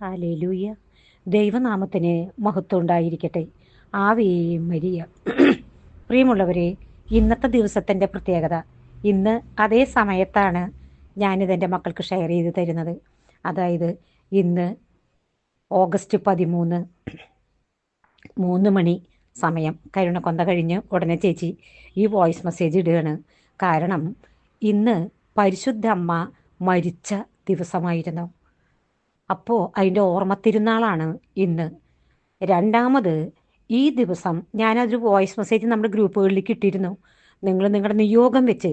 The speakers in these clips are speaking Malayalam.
ഹാലേലൂയ. ദൈവനാമത്തിന് മഹത്വം ഉണ്ടായിരിക്കട്ടെ. Ave Maria. പ്രിയമുള്ളവരെ ഇന്നത്തെ ദിവസത്തിന്റെ പ്രത്യേകത. ഇന്ന് അതേ സമയത്താണ് ഞാനിതെന്റെ മക്കൾക്ക് ഷെയർ ചെയ്ത് തരുന്നത്. അതായത് ഇന്ന് ഓഗസ്റ്റ് പതിമൂന്ന് മൂന്ന് മണി സമയം. കരുണക്കൊന്ത കഴിഞ്ഞ് ഉടനെ ചേച്ചി ഈ വോയിസ് മെസ്സേജ് ഇടുകയാണ്. കാരണം ഇന്ന് പരിശുദ്ധ അമ്മ മരിച്ച ദിവസമായിരുന്നു. അപ്പോൾ അതിന്റെ ഓർമ്മ തിരുനാളാണ് ഇന്ന്. രണ്ടാമത് ഈ ദിവസം ഞാനതൊരു വോയിസ് മെസ്സേജ് നമ്മുടെ ഗ്രൂപ്പുകളിലേക്ക് ഇട്ടിരുന്നു നിങ്ങൾ നിങ്ങളുടെ നിയോഗം വെച്ച്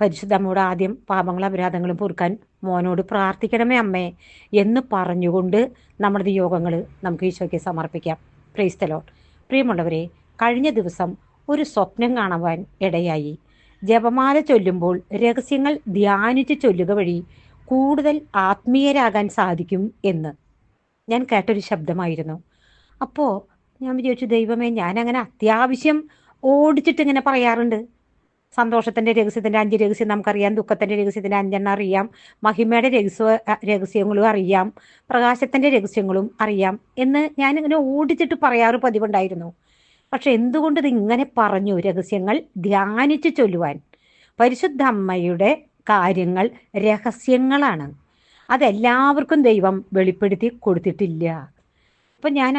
പരിശുദ്ധമ്മയോട് ആദ്യം പാപങ്ങളും അപരാധങ്ങളും പൊറുക്കാൻ മോനോട് പ്രാർത്ഥിക്കണമേ അമ്മേ എന്ന് പറഞ്ഞുകൊണ്ട് നമ്മുടെ നിയോഗങ്ങൾ നമുക്ക് ഈശോയ്ക്ക് സമർപ്പിക്കാം. പ്രൈസ്തലോൺ പ്രിയമുള്ളവരെ കഴിഞ്ഞ ദിവസം ഒരു സ്വപ്നം കാണുവാൻ ഇടയായി. ജപമാല ചൊല്ലുമ്പോൾ രഹസ്യങ്ങൾ ധ്യാനിച്ച് ചൊല്ലുക വഴി കൂടുതൽ ആത്മീയരാകാൻ സാധിക്കും എന്ന്. ഞാൻ കേട്ടൊരു ശബ്ദമായിരുന്നു. അപ്പോൾ ഞാൻ വിചാരിച്ചു ദൈവമേ ഞാൻ അങ്ങനെ അത്യാവശ്യം ഓടിച്ചിട്ട് ഇങ്ങനെ പറയാറുണ്ട്. സന്തോഷത്തിന്റെ രഹസ്യത്തിന്റെ അഞ്ച് രഹസ്യം നമുക്കറിയാം ദുഃഖത്തിന്റെ രഹസ്യത്തിന്റെ അഞ്ചെണ്ണം അറിയാം മഹിമയുടെ രഹസ്യ രഹസ്യങ്ങളും അറിയാം പ്രകാശത്തിന്റെ രഹസ്യങ്ങളും അറിയാം എന്ന് ഞാൻ ഇങ്ങനെ ഓടിച്ചിട്ട് പറയാറ് പതിവുണ്ടായിരുന്നു. പക്ഷെ എന്തുകൊണ്ട് ഇത് ഇങ്ങനെ പറഞ്ഞു രഹസ്യങ്ങൾ ധ്യാനിച്ച് ചൊല്ലുവാൻ? പരിശുദ്ധ അമ്മയുടെ കാര്യങ്ങൾ രഹസ്യങ്ങളാണ്. അതെല്ലാവർക്കും ദൈവം വെളിപ്പെടുത്തി കൊടുത്തിട്ടില്ല. അപ്പം ഞാൻ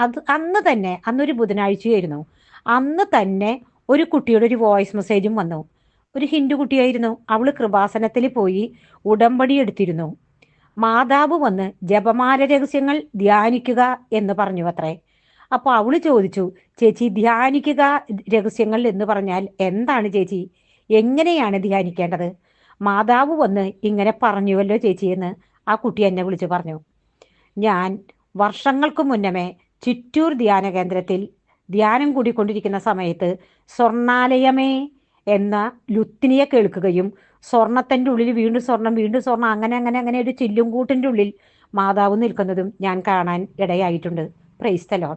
അത് അന്ന് തന്നെ അന്നൊരു ബുധനാഴ്ചയായിരുന്നു. അന്ന് തന്നെ ഒരു കുട്ടിയുടെ ഒരു വോയിസ് മെസ്സേജും വന്നു. ഒരു ഹിന്ദു കുട്ടിയായിരുന്നു. അവൾ കൃപാസനത്തിൽ പോയി ഉടമ്പടി എടുത്തിരുന്നു. മാതാവ് വന്ന് ജപമാല രഹസ്യങ്ങൾ ധ്യാനിക്കുക എന്ന് പറഞ്ഞു അത്രേ. അപ്പോൾ അവൾ ചോദിച്ചു ചേച്ചി ധ്യാനിക്കുക രഹസ്യങ്ങൾ എന്ന് പറഞ്ഞാൽ എന്താണ് ചേച്ചി? എങ്ങനെയാണ് ധ്യാനിക്കേണ്ടത്? മാതാവ് വന്ന് ഇങ്ങനെ പറഞ്ഞുവല്ലോ ചേച്ചിയെന്ന് ആ കുട്ടി എന്നെ വിളിച്ച് പറഞ്ഞു. ഞാൻ വർഷങ്ങൾക്ക് മുന്നമേ ചിറ്റൂർ ധ്യാന കേന്ദ്രത്തിൽ ധ്യാനം കൂടിക്കൊണ്ടിരിക്കുന്ന സമയത്ത് സ്വർണാലയമേ എന്ന ലുത്തിനിയെ കേൾക്കുകയും സ്വർണത്തിന്റെ ഉള്ളിൽ വീണ്ടും സ്വർണം വീണ്ടും സ്വർണം അങ്ങനെ അങ്ങനെ അങ്ങനെ ഒരു ചില്ലും കൂട്ടിന്റെ ഉള്ളിൽ മാതാവ് നിൽക്കുന്നതും ഞാൻ കാണാൻ ഇടയായിട്ടുണ്ട്. പ്രൈസ്തലോൺ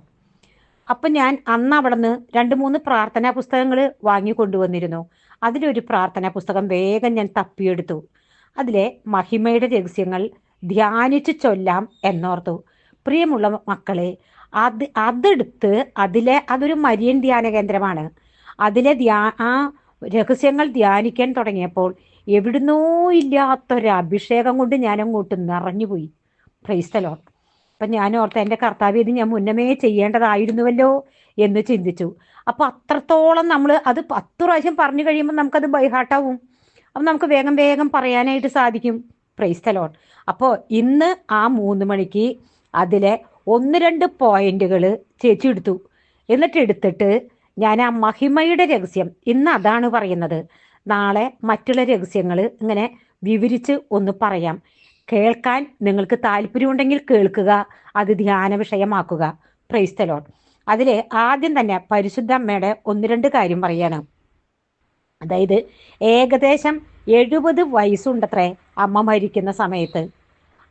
അപ്പം ഞാൻ അന്ന് അവിടെ നിന്ന് രണ്ട് മൂന്ന് പ്രാർത്ഥനാ പുസ്തകങ്ങൾ വാങ്ങി കൊണ്ടുവന്നിരുന്നു അതിലൊരു പ്രാർത്ഥനാ പുസ്തകം വേഗം ഞാൻ തപ്പിയെടുത്തു. അതിലെ മഹിമയുടെ രഹസ്യങ്ങൾ ധ്യാനിച്ച് ചൊല്ലാം എന്നോർത്തു. പ്രിയമുള്ള മക്കളെ അത് അതെടുത്ത് അതിലെ അതൊരു മരിയൻ ധ്യാന കേന്ദ്രമാണ്. അതിലെ ധ്യാ ആ രഹസ്യങ്ങൾ ധ്യാനിക്കാൻ തുടങ്ങിയപ്പോൾ എവിടുന്നോ ഇല്ലാത്തൊരു അഭിഷേകം കൊണ്ട് ഞാൻ അങ്ങോട്ട് നിറഞ്ഞുപോയി ക്രൈസ്തലോ അപ്പം ഞാൻ ഓർത്ത് എന്റെ കർത്താവ് ഇത് ഞാൻ മുന്നമേ ചെയ്യേണ്ടതായിരുന്നുവല്ലോ. എന്ന് ചിന്തിച്ചു. അപ്പോൾ അത്രത്തോളം നമ്മൾ അത് പത്ത് പ്രാവശ്യം പറഞ്ഞു കഴിയുമ്പോൾ നമുക്കത് ബൈഹാട്ടാവും അപ്പം നമുക്ക് വേഗം വേഗം പറയാനായിട്ട് സാധിക്കും. പ്രൈസ് തലോൺ അപ്പോൾ ഇന്ന് ആ മൂന്ന് മണിക്ക് അതിലെ ഒന്ന് രണ്ട് പോയിന്റുകൾ ചേച്ചി എടുത്തു. എന്നിട്ട് എടുത്തിട്ട് ഞാൻ ആ മഹിമയുടെ രഹസ്യം ഇന്ന് അതാണ് പറയുന്നത്. നാളെ മറ്റുള്ള രഹസ്യങ്ങൾ ഇങ്ങനെ വിവരിച്ച് ഒന്ന് പറയാം. കേൾക്കാൻ നിങ്ങൾക്ക് താല്പര്യമുണ്ടെങ്കിൽ കേൾക്കുക അത് ധ്യാന വിഷയമാക്കുക. പ്രൈസ്തലോൺ അതിൽ ആദ്യം തന്നെ പരിശുദ്ധ അമ്മയുടെ ഒന്ന് രണ്ട് കാര്യം പറയാണ്. അതായത് ഏകദേശം എഴുപത് വയസ്സുണ്ടത്രേ അമ്മ മരിക്കുന്ന സമയത്ത്.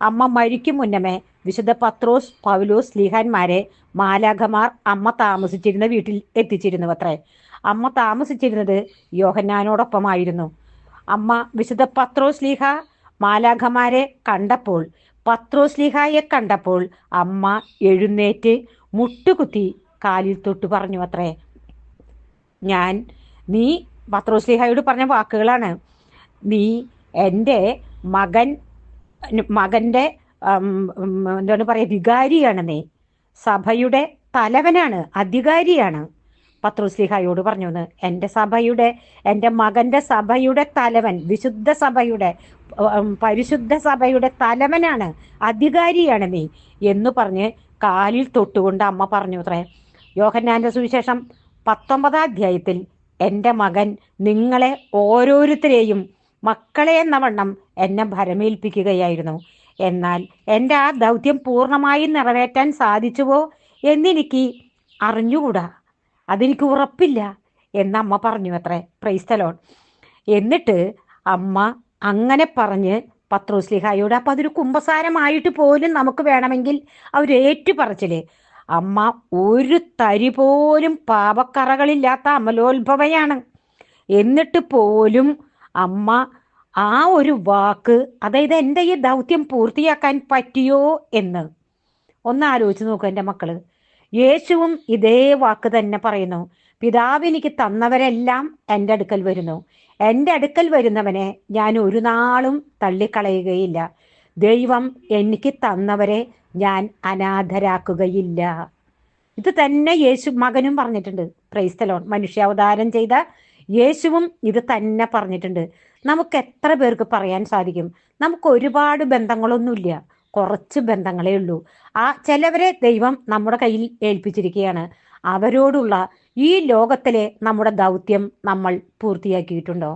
അമ്മ മരിക്കും മുന്നമേ വിശുദ്ധ പത്രോസ് പൗലോസ് ലീഹാന്മാരെ മാലാഖമാർ അമ്മ താമസിച്ചിരുന്ന വീട്ടിൽ എത്തിച്ചിരുന്നു അത്രേ അമ്മ താമസിച്ചിരുന്നത് യോഹന്നാനോടൊപ്പമായിരുന്നു. അമ്മ വിശുദ്ധ പത്രോസ് ലീഹ മാലാഖമാരെ കണ്ടപ്പോൾ പത്രോസ് ലീഹായെ കണ്ടപ്പോൾ അമ്മ എഴുന്നേറ്റ് മുട്ടുകുത്തി കാലിൽ തൊട്ട് പറഞ്ഞു അത്രേ. ഞാൻ നീ പത്രോസ്ലിഹായോട് പറഞ്ഞ വാക്കുകളാണ്. നീ എന്റെ മകൻ മകന്റെ എന്താണ് പറയുക വികാരിയാണ് നീ. സഭയുടെ തലവനാണ് അധികാരിയാണ് പത്രോസ്ലിഹായോട് പറഞ്ഞു എന്ന് എന്റെ സഭയുടെ എന്റെ മകന്റെ സഭയുടെ തലവൻ വിശുദ്ധ സഭയുടെ പരിശുദ്ധ സഭയുടെ തലവനാണ് അധികാരിയാണ് നീ എന്ന് പറഞ്ഞ് കാലിൽ തൊട്ടുകൊണ്ട് അമ്മ പറഞ്ഞു അത്രേ. യോഹന്നാന്റെ സുവിശേഷം പത്തൊമ്പതാം അധ്യായത്തിൽ എന്റെ മകൻ നിങ്ങളെ ഓരോരുത്തരെയും മക്കളെ എന്ന വണ്ണം എന്നെ ഭരമേൽപ്പിക്കുകയായിരുന്നു. എന്നാൽ എന്റെ ആ ദൗത്യം പൂർണമായി നിറവേറ്റാൻ സാധിച്ചുവോ എന്നെനിക്ക് അറിഞ്ഞുകൂടാ? അതെനിക്ക് ഉറപ്പില്ല എന്ന് അമ്മ പറഞ്ഞു അത്രേ പ്രൈസ്തലോൺ എന്നിട്ട് അമ്മ അങ്ങനെ പറഞ്ഞ് പത്രോസ്ലിഹായോട് അപ്പം അതൊരു കുമ്പസാരമായിട്ട് പോലും നമുക്ക് വേണമെങ്കിൽ അവർ ഏറ്റുപറച്ചിൽ അമ്മ ഒരു തരി പോലും പാപക്കറകളില്ലാത്ത അമലോത്ഭവയാണ്. എന്നിട്ട് പോലും അമ്മ ആ ഒരു വാക്ക് അതായത് എന്റെ ഈ ദൗത്യം പൂർത്തിയാക്കാൻ പറ്റിയോ എന്ന്? ഒന്ന് ആലോചിച്ച് നോക്കൂ എന്റെ മക്കൾ. യേശുവും ഇതേ വാക്ക് തന്നെ പറയുന്നു. പിതാവ് എനിക്ക് തന്നവരെല്ലാം എന്റെ അടുക്കൽ വരുന്നു. എന്റെ അടുക്കൽ വരുന്നവനെ ഞാൻ ഒരു നാളും തള്ളിക്കളയുകയില്ല. ദൈവം എനിക്ക് തന്നവരെ ഞാൻ അനാഥരാക്കുകയില്ല. ഇത് തന്നെ യേശു മകനും പറഞ്ഞിട്ടുണ്ട്. ക്രൈസ്തലോൺ മനുഷ്യാവതാരം ചെയ്ത യേശുവും ഇത് തന്നെ പറഞ്ഞിട്ടുണ്ട്. നമുക്ക് എത്ര പേർക്ക് പറയാൻ സാധിക്കും? നമുക്ക് ഒരുപാട് ബന്ധങ്ങളൊന്നുമില്ല. കുറച്ച് ബന്ധങ്ങളേ ഉള്ളൂ. ആ ചിലവരെ ദൈവം നമ്മുടെ കയ്യിൽ ഏൽപ്പിച്ചിരിക്കുകയാണ്. അവരോടുള്ള ഈ ലോകത്തിലെ നമ്മുടെ ദൗത്യം നമ്മൾ പൂർത്തിയാക്കിയിട്ടുണ്ടോ?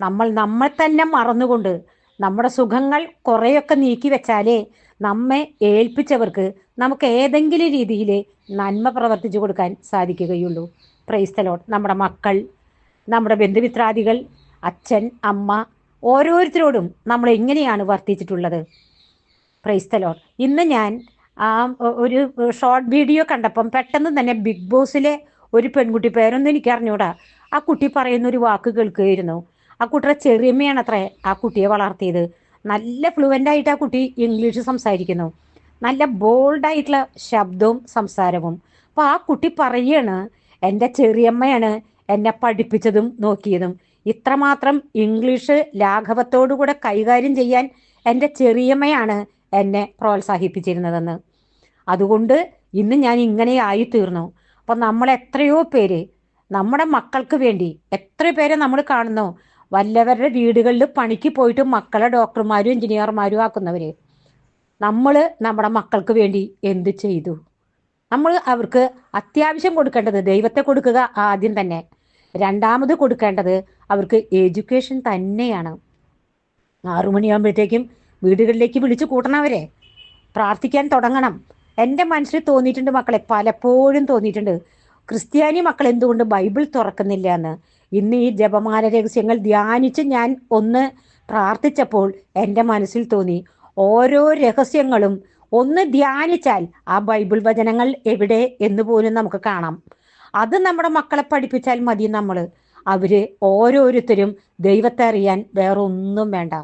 നമ്മൾ നമ്മൾ തന്നെ മറന്നുകൊണ്ട് നമ്മുടെ സുഖങ്ങൾ കുറേയൊക്കെ നീക്കി വെച്ചാലേ നമ്മെ ഏൽപ്പിച്ചവർക്ക് നമുക്ക് ഏതെങ്കിലും രീതിയിൽ നന്മ പ്രവർത്തിച്ചു കൊടുക്കാൻ സാധിക്കുകയുള്ളൂ. പ്രൈസ്തലോട്ട് നമ്മുടെ മക്കൾ നമ്മുടെ ബന്ധുമിത്രാദികൾ അച്ഛൻ അമ്മ ഓരോരുത്തരോടും നമ്മൾ എങ്ങനെയാണ് വർത്തിച്ചിട്ടുള്ളത്? പ്രൈസ്തലോട്ട് ഇന്ന് ഞാൻ ഒരു ഷോർട്ട് വീഡിയോ കണ്ടപ്പം പെട്ടെന്ന് തന്നെ ബിഗ് ബോസിലെ ഒരു പെൺകുട്ടി പേരൊന്നും എനിക്ക് അറിഞ്ഞൂടാ ആ കുട്ടി പറയുന്ന ഒരു വാക്ക് കേൾക്കുകയായിരുന്നു. ആ കുട്ടിയുടെ ചെറിയമ്മയാണ് അത്രേ ആ കുട്ടിയെ വളർത്തിയത്. നല്ല ഫ്ലുവന്റ് ആയിട്ട് ആ കുട്ടി ഇംഗ്ലീഷ് സംസാരിക്കുന്നു. നല്ല ബോൾഡായിട്ടുള്ള ശബ്ദവും സംസാരവും. അപ്പോൾ ആ കുട്ടി പറയാണ് എന്റെ ചെറിയമ്മയാണ് എന്നെ പഠിപ്പിച്ചതും നോക്കിയതും. ഇത്രമാത്രം ഇംഗ്ലീഷ് ലാഘവത്തോടുകൂടെ കൈകാര്യം ചെയ്യാൻ എന്റെ ചെറിയമ്മയാണ് എന്നെ പ്രോത്സാഹിപ്പിച്ചിരുന്നതെന്ന്. അതുകൊണ്ട് ഇന്ന് ഞാൻ ഇങ്ങനെ ആയി തീർന്നു അപ്പം നമ്മൾ എത്രയോ പേര് നമ്മുടെ മക്കൾക്ക് വേണ്ടി എത്ര പേരെ നമ്മൾ കാണുന്നു. വല്ലവരുടെ വീടുകളിൽ പണിക്ക് പോയിട്ട് മക്കളെ ഡോക്ടർമാരും എഞ്ചിനീയർമാരും ആക്കുന്നവർ നമ്മൾ നമ്മുടെ മക്കൾക്ക് വേണ്ടി എന്ത് ചെയ്തു? നമ്മൾ അവർക്ക് അത്യാവശ്യം കൊടുക്കേണ്ടത് ദൈവത്തെ കൊടുക്കുക ആദ്യം തന്നെ. രണ്ടാമത് കൊടുക്കേണ്ടത് അവർക്ക് എഡ്യൂക്കേഷൻ തന്നെയാണ്. ആറുമണിയാകുമ്പോഴത്തേക്കും വീടുകളിലേക്ക് വിളിച്ചു കൂട്ടണവരെ. പ്രാർത്ഥിക്കാൻ തുടങ്ങണം. എന്റെ മനസ്സിൽ തോന്നിയിട്ടുണ്ട് മക്കളെ പലപ്പോഴും തോന്നിയിട്ടുണ്ട്. ക്രിസ്ത്യാനി മക്കൾ എന്തുകൊണ്ട് ബൈബിൾ തുറക്കുന്നില്ല എന്ന്? ഇന്ന് ഈ ജപമാല രഹസ്യങ്ങൾ ധ്യാനിച്ച് ഞാൻ ഒന്ന് പ്രാർത്ഥിച്ചപ്പോൾ എന്റെ മനസ്സിൽ തോന്നി. ഓരോ രഹസ്യങ്ങളും ഒന്ന് ധ്യാനിച്ചാൽ ആ ബൈബിൾ വചനങ്ങൾ എവിടെ എന്ന് പോലും നമുക്ക് കാണാം. അത് നമ്മുടെ മക്കളെ പഠിപ്പിച്ചാൽ മതി നമ്മൾ അവർ ഓരോരുത്തരും ദൈവത്തെ അറിയാൻ വേറൊന്നും വേണ്ട.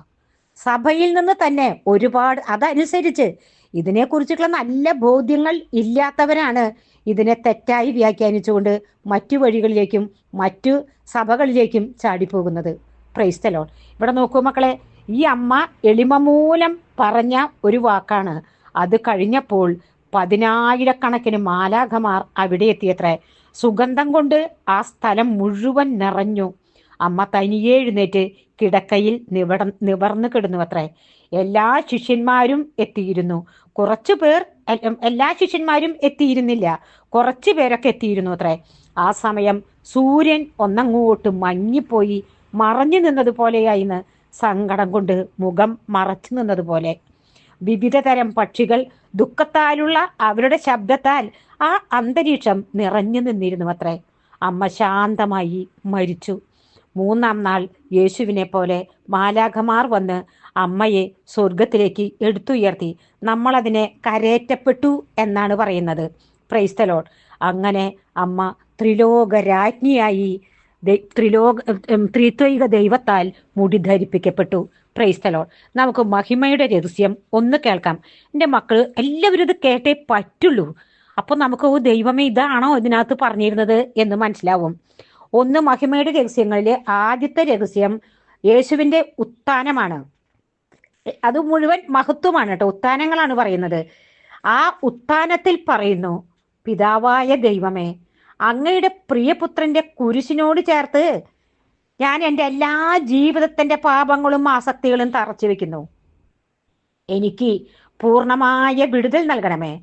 സഭയിൽ നിന്ന് തന്നെ ഒരുപാട് അതനുസരിച്ച് ഇതിനെക്കുറിച്ചുള്ള നല്ല ബോധ്യങ്ങൾ ഇല്ലാത്തവരാണ് ഇതിനെ തെറ്റായി വ്യാഖ്യാനിച്ചുകൊണ്ട് മറ്റു വഴികളിലേക്കും മറ്റു സഭകളിലേക്കും ചാടിപ്പോകുന്നത്. പ്രൈസ്തലോൺ ഇവിടെ നോക്കൂ മക്കളെ ഈ അമ്മ എളിമ മൂലം പറഞ്ഞ ഒരു വാക്കാണ്. അത് കഴിഞ്ഞപ്പോൾ പതിനായിരക്കണക്കിന് മാലാഖമാർ അവിടെ എത്തിയത്രേ. സുഗന്ധം കൊണ്ട് ആ സ്ഥലം മുഴുവൻ നിറഞ്ഞു. അമ്മ തനിയെ എഴുന്നേറ്റ് കിടക്കയിൽ നിവട നിവർന്നു കിടന്നു അത്രേ എല്ലാ ശിഷ്യന്മാരും എത്തിയിരുന്നു. കുറച്ചു പേർ എല്ലാ ശിഷ്യന്മാരും എത്തിയിരുന്നില്ല. കുറച്ചു പേരൊക്കെ എത്തിയിരുന്നു അത്രേ. ആ സമയം സൂര്യൻ ഒന്നങ്ങോട്ട് മങ്ങിപ്പോയി. മറഞ്ഞു നിന്നതുപോലെയായിന്ന് സങ്കടം കൊണ്ട് മുഖം മറച്ചു നിന്നതുപോലെ വിവിധ തരം പക്ഷികൾ ദുഃഖത്താലുള്ള അവരുടെ ശബ്ദത്താൽ ആ അന്തരീക്ഷം നിറഞ്ഞു നിന്നിരുന്നു അത്രേ. അമ്മ ശാന്തമായി മരിച്ചു. മൂന്നാം നാൾ യേശുവിനെ പോലെ മാലാഖമാർ വന്ന് അമ്മയെ സ്വർഗത്തിലേക്ക് എടുത്തുയർത്തി. നമ്മളതിനെ കരേറ്റപ്പെട്ടു എന്നാണ് പറയുന്നത്. പ്രൈസ്തലോൺ അങ്ങനെ അമ്മ ത്രിലോകരാജ്ഞിയായി ത്രിലോക ത്രിത്വൈക ദൈവത്താൽ മുടി ധരിപ്പിക്കപ്പെട്ടു. പ്രൈസ്തലോൺ നമുക്ക് മഹിമയുടെ രഹസ്യം ഒന്ന് കേൾക്കാം. എന്റെ മക്കൾ എല്ലാവരും ഇത് കേട്ടേ പറ്റുള്ളൂ. അപ്പോൾ നമുക്ക് ഓ ദൈവമേ ഇതാണോ ഇതിനകത്ത് പറഞ്ഞിരുന്നത് എന്ന് മനസ്സിലാവും. ഒന്ന് മഹിമയുടെ രഹസ്യങ്ങളിലെ ആദ്യത്തെ രഹസ്യം യേശുവിന്റെ ഉത്ഥാനമാണ്. അത് മുഴുവൻ മഹത്വമാണ് കേട്ടോ ഉത്ഥാനങ്ങളാണ് പറയുന്നത്. ആ ഉത്ഥാനത്തിൽ പറയുന്നു പിതാവായ ദൈവമേ അങ്ങയുടെ പ്രിയപുത്രന്റെ കുരിശിനോട് ചേർത്ത് ഞാൻ എന്റെ എല്ലാ ജീവിതത്തിന്റെ പാപങ്ങളും ആസക്തികളും തറച്ചു വെക്കുന്നു. എനിക്ക് പൂർണമായ വിടുതൽ നൽകണമേ.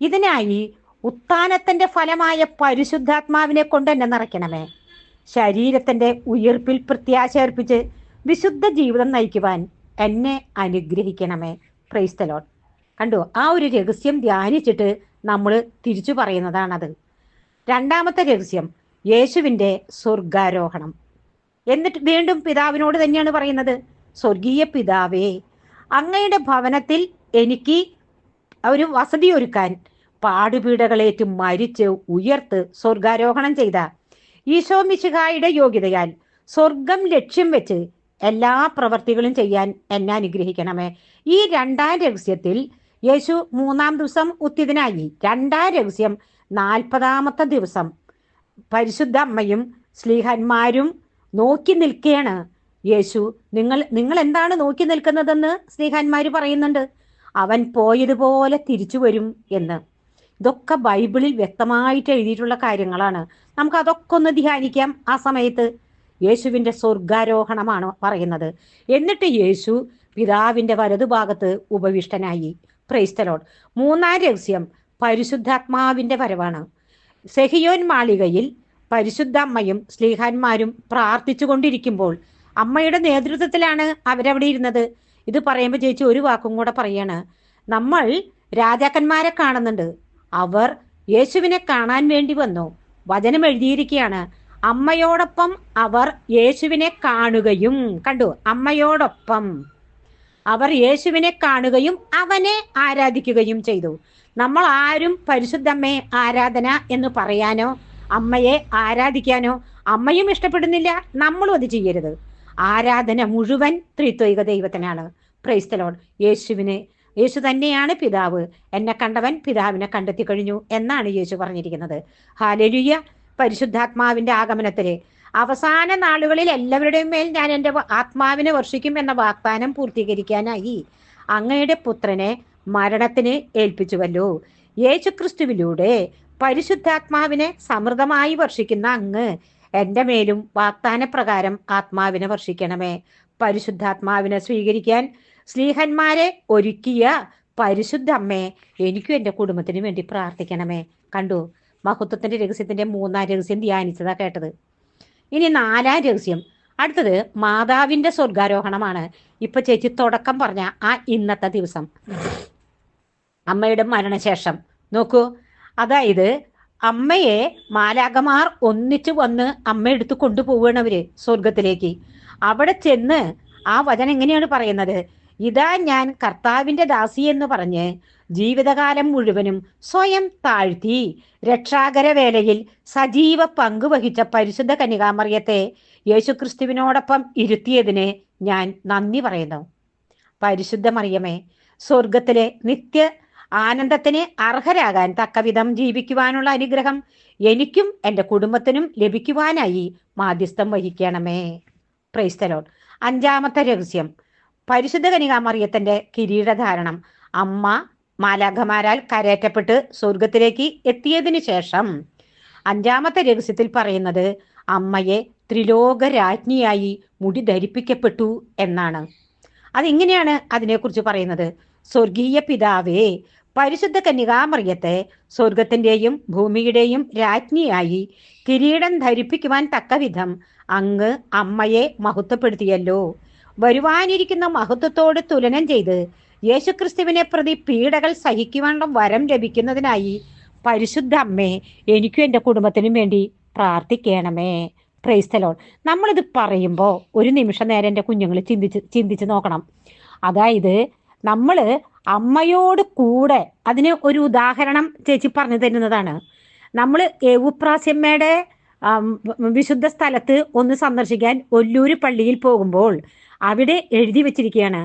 ഇതിനായി ഉത്ഥാനത്തിന്റെ ഫലമായ പരിശുദ്ധാത്മാവിനെ കൊണ്ട് എന്നെ നിറയ്ക്കണമേ. ശരീരത്തിന്റെ ഉയർപ്പിൽ പ്രത്യാശ അർപ്പിച്ച് വിശുദ്ധ ജീവിതം നയിക്കുവാൻ എന്നെ അനുഗ്രഹിക്കണമേ. ക്രൈസ്തലോൺ കണ്ടു? ആ ഒരു രഹസ്യം ധ്യാനിച്ചിട്ട് നമ്മൾ തിരിച്ചു പറയുന്നതാണത്. രണ്ടാമത്തെ രഹസ്യം യേശുവിന്റെ സ്വർഗാരോഹണം എന്നിട്ട് വീണ്ടും പിതാവിനോട് തന്നെയാണ് പറയുന്നത് സ്വർഗീയ പിതാവേ അങ്ങയുടെ ഭവനത്തിൽ എനിക്ക് ഒരു വസതി ഒരുക്കാൻ പാടുപീടകളേറ്റ് മരിച്ച് ഉയർത്ത് സ്വർഗാരോഹണം ചെയ്ത ഈശോ മിശിഹായുടെ യോഗ്യതയാൽ സ്വർഗം ലക്ഷ്യം വെച്ച് എല്ലാ പ്രവർത്തികളും ചെയ്യാൻ എന്നെ അനുഗ്രഹിക്കണമേ. ഈ രണ്ടാം രഹസ്യത്തിൽ യേശു മൂന്നാം ദിവസം ഉത്തിതനായി. രണ്ടാം രഹസ്യം നാൽപ്പതാമത്തെ ദിവസം. പരിശുദ്ധ അമ്മയും സ്ലീഹന്മാരും നോക്കി നിൽക്കുകയാണ് യേശു നിങ്ങൾ നിങ്ങൾ എന്താണ് നോക്കി നിൽക്കുന്നതെന്ന് സ്നേഹന്മാർ പറയുന്നുണ്ട്. അവൻ പോയതുപോലെ തിരിച്ചു വരും എന്ന്. ഇതൊക്കെ ബൈബിളിൽ വ്യക്തമായിട്ട് എഴുതിയിട്ടുള്ള കാര്യങ്ങളാണ്. നമുക്ക് അതൊക്കെ ഒന്ന് ധ്യാനിക്കാം ആ സമയത്ത്. യേശുവിന്റെ സ്വർഗാരോഹണമാണ് പറയുന്നത്. എന്നിട്ട് യേശു പിതാവിന്റെ വലതുഭാഗത്ത് ഉപവിഷ്ടനായി. പ്രൈസ്തലോഡ് മൂന്നാം രഹസ്യം പരിശുദ്ധാത്മാവിന്റെ വരവാണ്. സെഹിയോൻ മാളികയിൽ പരിശുദ്ധ അമ്മയും സ്ലീഹാന്മാരും പ്രാർത്ഥിച്ചു കൊണ്ടിരിക്കുമ്പോൾ അമ്മയുടെ നേതൃത്വത്തിലാണ് അവരവിടെ ഇരുന്നത്. ഇത് പറയുമ്പോൾ ചേച്ചി ഒരു വാക്കും കൂടെ പറയാണ്. നമ്മൾ രാജാക്കന്മാരെ കാണുന്നുണ്ട്. അവർ യേശുവിനെ കാണാൻ വേണ്ടി വന്നു. വചനം എഴുതിയിരിക്കുകയാണ്. അമ്മയോടൊപ്പം അവർ യേശുവിനെ കാണുകയും കണ്ടു അമ്മയോടൊപ്പം അവർ യേശുവിനെ കാണുകയും അവനെ ആരാധിക്കുകയും ചെയ്തു. നമ്മൾ ആരും പരിശുദ്ധമ്മയെ ആരാധന എന്ന് പറയാനോ അമ്മയെ ആരാധിക്കാനോ അമ്മയും ഇഷ്ടപ്പെടുന്നില്ല നമ്മളും അത് ചെയ്യരുത്. ആരാധന മുഴുവൻ ത്രിത്വൈക ദൈവത്തിനാണ്. ക്രൈസ്തലോൺ യേശുവിനെ യേശു തന്നെയാണ് പിതാവ്. എന്നെ കണ്ടവൻ പിതാവിനെ കണ്ടെത്തി കഴിഞ്ഞു എന്നാണ് യേശു പറഞ്ഞിരിക്കുന്നത്. ഹാലലുയ്യ പരിശുദ്ധാത്മാവിന്റെ ആഗമനത്തിൽ. അവസാന നാളുകളിൽ എല്ലാവരുടെയും മേൽ ഞാൻ എന്റെ ആത്മാവിനെ വർഷിക്കും എന്ന വാഗ്ദാനം പൂർത്തീകരിക്കാനായി അങ്ങയുടെ പുത്രനെ മരണത്തിന് ഏൽപ്പിച്ചുവല്ലോ. യേശുക്രിസ്തുവിലൂടെ പരിശുദ്ധാത്മാവിനെ സമൃദ്ധമായി വർഷിക്കുന്ന അങ്ങ് എന്റെ മേലും വാഗ്ദാനപ്രകാരം ആത്മാവിനെ വർഷിക്കണമേ. പരിശുദ്ധാത്മാവിനെ സ്വീകരിക്കാൻ സ്ലീഹന്മാരെ ഒരുക്കിയ പരിശുദ്ധ അമ്മേ എനിക്കും എന്റെ കുടുംബത്തിനു വേണ്ടി പ്രാർത്ഥിക്കണമേ. കണ്ടു? മഹത്വത്തിന്റെ രഹസ്യത്തിന്റെ മൂന്നാം രഹസ്യം ധ്യാനിച്ചതാ കേട്ടത്. ഇനി നാലാം രഹസ്യം. അടുത്തത് മാതാവിന്റെ സ്വർഗാരോഹണമാണ്. ഇപ്പൊ ചേച്ചി തുടക്കം പറഞ്ഞ ആ ഇന്നത്തെ ദിവസം. അമ്മയുടെ മരണശേഷം. നോക്കൂ. അതായത് അമ്മയെ മാലാകമാർ ഒന്നിച്ചു വന്ന് അമ്മ എടുത്ത് കൊണ്ടുപോവുകയാണ് അവർ സ്വർഗത്തിലേക്ക്. അവിടെ ചെന്ന് ആ വചനം എങ്ങനെയാണ് പറയുന്നത്? ഇതാ ഞാൻ കർത്താവിന്റെ ദാസി എന്ന് പറഞ്ഞ് ജീവിതകാലം മുഴുവനും സ്വയം താഴ്ത്തി. രക്ഷാകര വേലയിൽ സജീവ പങ്കുവഹിച്ച പരിശുദ്ധ കനികാമറിയത്തെ യേശുക്രിസ്തുവിനോടൊപ്പം ഇരുത്തിയതിന് ഞാൻ നന്ദി പറയുന്നു. പരിശുദ്ധ മറിയമേ സ്വർഗത്തിലെ നിത്യ ആനന്ദത്തിന് അർഹരാകാൻ തക്കവിധം ജീവിക്കുവാനുള്ള അനുഗ്രഹം എനിക്കും എന്റെ കുടുംബത്തിനും ലഭിക്കുവാനായി മാധ്യസ്ഥം വഹിക്കണമേ. പ്രൈസ്തലോൺ അഞ്ചാമത്തെ രഹസ്യം. പരിശുദ്ധ കനികാമറിയത്തിന്റെ കിരീടധാരണം അമ്മ മാലാഖമാരാൽ കരയറ്റപ്പെട്ട് സ്വർഗത്തിലേക്ക് എത്തിയതിനു ശേഷം അഞ്ചാമത്തെ രഹസ്യത്തിൽ പറയുന്നത് അമ്മയെ ത്രിലോക രാജ്ഞിയായി മുടി ധരിപ്പിക്കപ്പെട്ടു എന്നാണ്. അതിങ്ങനെയാണ് അതിനെക്കുറിച്ച് പറയുന്നത്? സ്വർഗീയ പിതാവേ പരിശുദ്ധ കന്യകാമറിയത്തെ സ്വർഗത്തിന്റെയും ഭൂമിയുടെയും രാജ്ഞിയായി കിരീടം ധരിപ്പിക്കുവാൻ തക്കവിധം അങ്ങ് അമ്മയെ മഹത്വപ്പെടുത്തിയല്ലോ. വരുവാനിരിക്കുന്ന മഹത്വത്തോട് തുലനം ചെയ്ത് യേശുക്രിസ്തുവിനെ പ്രതി പീഡകൾ സഹിക്കുവാനുള്ള വരം ലഭിക്കുന്നതിനായി പരിശുദ്ധ അമ്മേ എനിക്കും എന്റെ കുടുംബത്തിനും വേണ്ടി പ്രാർത്ഥിക്കണമേ. പ്രൈസ്തലോൺ നമ്മളിത് പറയുമ്പോൾ ഒരു നിമിഷം നേരം എന്റെ കുഞ്ഞുങ്ങൾ ചിന്തിച്ച് ചിന്തിച്ച് നോക്കണം. അതായത് നമ്മൾ അമ്മയോട് കൂടെ അതിന് ഒരു ഉദാഹരണം ചേച്ചി പറഞ്ഞു തരുന്നതാണ്. നമ്മൾ എവുപ്രാസ്യമ്മയുടെ വിശുദ്ധ സ്ഥലത്ത് ഒന്ന് സന്ദർശിക്കാൻ ഒല്ലൂര് പള്ളിയിൽ പോകുമ്പോൾ അവിടെ എഴുതി വെച്ചിരിക്കുകയാണ്.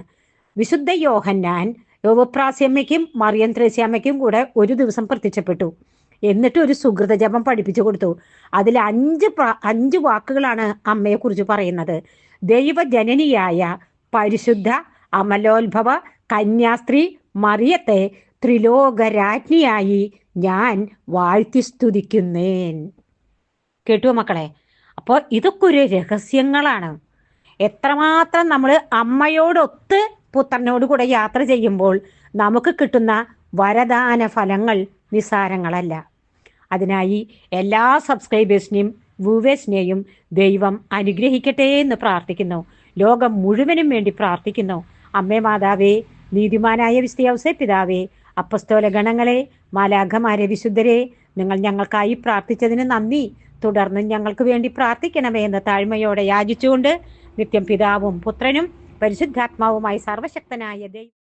വിശുദ്ധ യോഹന്നാൻ യോവപ്രാസ്യമ്മയ്ക്കും മറിയം ത്രേസ്യാമ്മയ്ക്കും കൂടെ ഒരു ദിവസം പ്രത്യക്ഷപ്പെട്ടു. എന്നിട്ട് ഒരു സുഹൃത ജപം പഠിപ്പിച്ചു കൊടുത്തു. അതിൽ അഞ്ച് അഞ്ച് വാക്കുകളാണ് അമ്മയെക്കുറിച്ച് പറയുന്നത്. ദൈവജനനിയായ പരിശുദ്ധ അമലോത്ഭവ കന്യാസ്ത്രീ മറിയത്തെ ത്രിലോകരാജ്ഞിയായി ഞാൻ വാഴ്ത്തി സ്തുതിക്കുന്നേൻ. കേട്ടു മക്കളെ അപ്പോൾ ഇതൊക്കെ ഒരു രഹസ്യങ്ങളാണ്. എത്രമാത്രം നമ്മൾ അമ്മയോടൊത്ത് പുത്രനോട് കൂടെ യാത്ര ചെയ്യുമ്പോൾ നമുക്ക് കിട്ടുന്ന വരദാന ഫലങ്ങൾ നിസ്സാരങ്ങളല്ല. അതിനായി എല്ലാ സബ്സ്ക്രൈബേഴ്സിനെയും വ്യൂവേഴ്സിനെയും ദൈവം അനുഗ്രഹിക്കട്ടെ എന്ന് പ്രാർത്ഥിക്കുന്നു. ലോകം മുഴുവനും വേണ്ടി പ്രാർത്ഥിക്കുന്നു. അമ്മേ മാതാവേ നീതിമാനായ വിസ്തയൗസേ പിതാവേ അപ്പസ്തോല ഗണങ്ങളെ മാലാഖമാരെ വിശുദ്ധരെ നിങ്ങൾ ഞങ്ങൾക്കായി പ്രാർത്ഥിച്ചതിന് നന്ദി. തുടർന്ന് ഞങ്ങൾക്ക് വേണ്ടി പ്രാർത്ഥിക്കണമേ എന്ന് താഴ്മയോടെ യാചിച്ചുകൊണ്ട് നിത്യം പിതാവും പുത്രനും പരിശുദ്ധാത്മാവുമായി സർവശക്തനായ ദൈവം